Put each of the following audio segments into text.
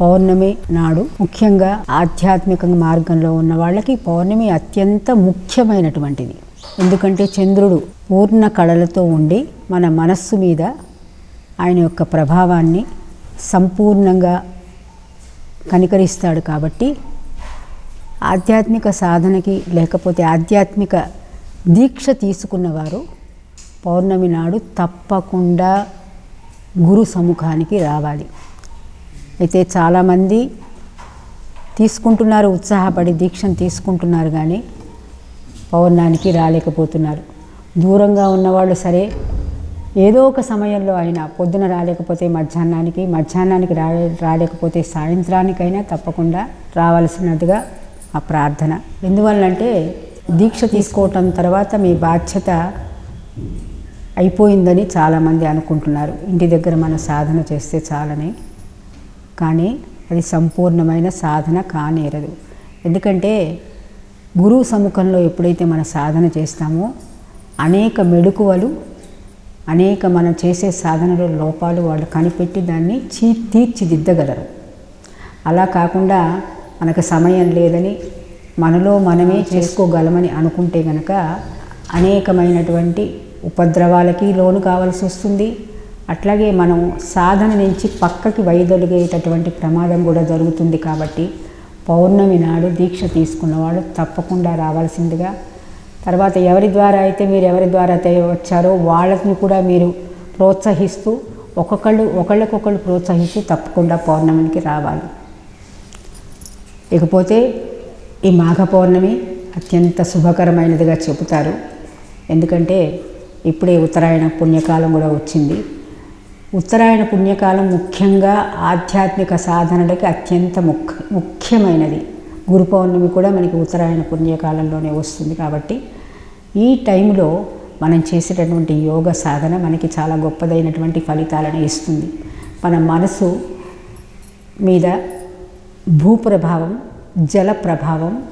పౌర్ణమి నాడు ముఖ్యంగా ఆధ్యాత్మిక మార్గంలో ఉన్న వాళ్ళకి పౌర్ణమి అత్యంత ముఖ్యమైనటువంటిది. ఎందుకంటే చంద్రుడు పూర్ణ కళలతో ఉండి మన మనస్సు మీద ఆయన యొక్క ప్రభావాన్ని సంపూర్ణంగా కనికరిస్తాడు కాబట్టి ఆధ్యాత్మిక సాధనకి లేకపోతే ఆధ్యాత్మిక దీక్ష తీసుకున్నవారు పౌర్ణమి నాడు తప్పకుండా గురు సముఖానికి రావాలి. అయితే చాలామంది తీసుకుంటున్నారు ఉత్సాహపడి దీక్షను తీసుకుంటున్నారు కానీ పౌర్ణానికి రాలేకపోతున్నారు. దూరంగా ఉన్నవాళ్ళు సరే ఏదో ఒక సమయంలో అయినా పొద్దున రాలేకపోతే మధ్యాహ్నానికి మధ్యాహ్నానికి రా రాలేకపోతే సాయంత్రానికైనా తప్పకుండా రావాల్సినదిగా ఆ ప్రార్థన. ఎందువల్లంటే దీక్ష తీసుకోవటం తర్వాత మీ బాధ్యత అయిపోయిందని చాలామంది అనుకుంటున్నారు. ఇంటి దగ్గర మన సాధన చేస్తే చాలని. కానీ అది సంపూర్ణమైన సాధన కానేరదు. ఎందుకంటే గురువు సముఖంలో ఎప్పుడైతే మన సాధన చేస్తామో అనేక మెడుకువలు అనేక మనం చేసే సాధనలో లోపాలు వాళ్ళు కనిపెట్టి దాన్ని చీ తీర్చిదిద్దగలరు. అలా కాకుండా మనకు సమయం లేదని మనలో మనమే చేసుకోగలమని అనుకుంటే గనక అనేకమైనటువంటి ఉపద్రవాలకి లోను కావాల్సి వస్తుంది అట్లాగే మనం సాధన నుంచి పక్కకి వైదొలిగేటటువంటి ప్రమాదం కూడా జరుగుతుంది కాబట్టి పౌర్ణమి నాడు దీక్ష తీసుకున్నవాడు తప్పకుండా రావాల్సిందిగా. తర్వాత ఎవరి ద్వారా అయితే మీరు ఎవరి ద్వారా అయితే వచ్చారో వాళ్ళని కూడా మీరు ప్రోత్సహిస్తూ ఒక్కొక్కళ్ళు ఒకళ్ళకొకళ్ళు ప్రోత్సహిస్తూ తప్పకుండా పౌర్ణమికి రావాలి. ఇకపోతే ఈ మాఘ పౌర్ణమి అత్యంత శుభకరమైనదిగా చెబుతారు. ఎందుకంటే ఇప్పుడే ఉత్తరాయణ పుణ్యకాలం కూడా వచ్చింది. ఉత్తరాయణ పుణ్యకాలం ముఖ్యంగా ఆధ్యాత్మిక సాధనలకి అత్యంత ముఖ్య ముఖ్యమైనది. గురు పౌర్ణమి కూడా మనకి ఉత్తరాయణ పుణ్యకాలంలోనే వస్తుంది కాబట్టి ఈ టైంలో మనం చేసేటటువంటి యోగ సాధన మనకి చాలా గొప్పదైనటువంటి ఫలితాలను ఇస్తుంది. మన మనసు మీద భూప్రభావం జల ప్రభావం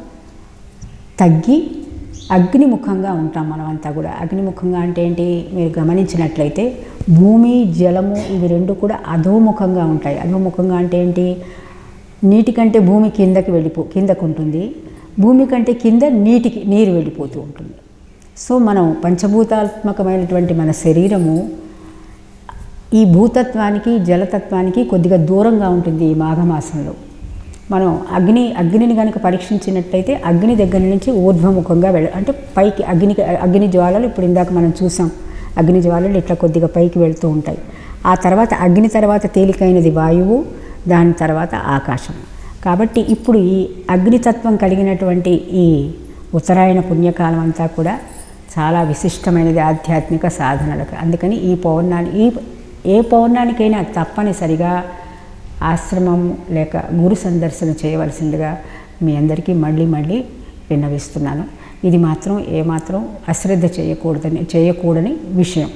తగ్గి అగ్నిముఖంగా ఉంటాం మనమంతా కూడా. అగ్నిముఖంగా అంటే ఏంటి? మీరు గమనించినట్లయితే భూమి జలము ఇవి రెండు కూడా అధోముఖంగా ఉంటాయి. అధోముఖంగా అంటే ఏంటి? నీటి కంటే భూమి కిందకి వెళ్ళిపో కిందకు ఉంటుంది. భూమి కంటే కింద నీటికి నీరు వెళ్ళిపోతూ ఉంటుంది. సో మనం పంచభూతాత్మకమైనటువంటి మన శరీరము ఈ భూతత్వానికి జలతత్వానికి కొద్దిగా దూరంగా ఉంటుంది ఈ మాఘమాసంలో. మనం అగ్ని అగ్నిని కనుక పరీక్షించినట్లయితే అగ్ని దగ్గర నుంచి ఊర్ధ్వముఖంగా వెళ్ళ అంటే పైకి అగ్ని అగ్ని జ్వాలలు ఇప్పుడు ఇందాక మనం చూసాం. అగ్ని జ్వాలలు ఇట్లా కొద్దిగా పైకి వెళుతూ ఉంటాయి. ఆ తర్వాత అగ్ని తర్వాత తేలికైనది వాయువు దాని తర్వాత ఆకాశం. కాబట్టి ఇప్పుడు ఈ అగ్నితత్వం కలిగినటువంటి ఈ ఉత్తరాయణ పుణ్యకాలం అంతా కూడా చాలా విశిష్టమైనది ఆధ్యాత్మిక సాధనలకు. అందుకని ఈ పౌర్ణాన్ని ఈ ఏ పౌర్ణానికైనా తప్పనిసరిగా ఆశ్రమం లేక గురు సందర్శన చేయవలసిందిగా మీ అందరికీ మళ్ళీ మళ్ళీ విన్నవిస్తున్నాను. ఇది మాత్రం ఏమాత్రం అశ్రద్ధ చేయకూడదని చేయకూడని విషయం.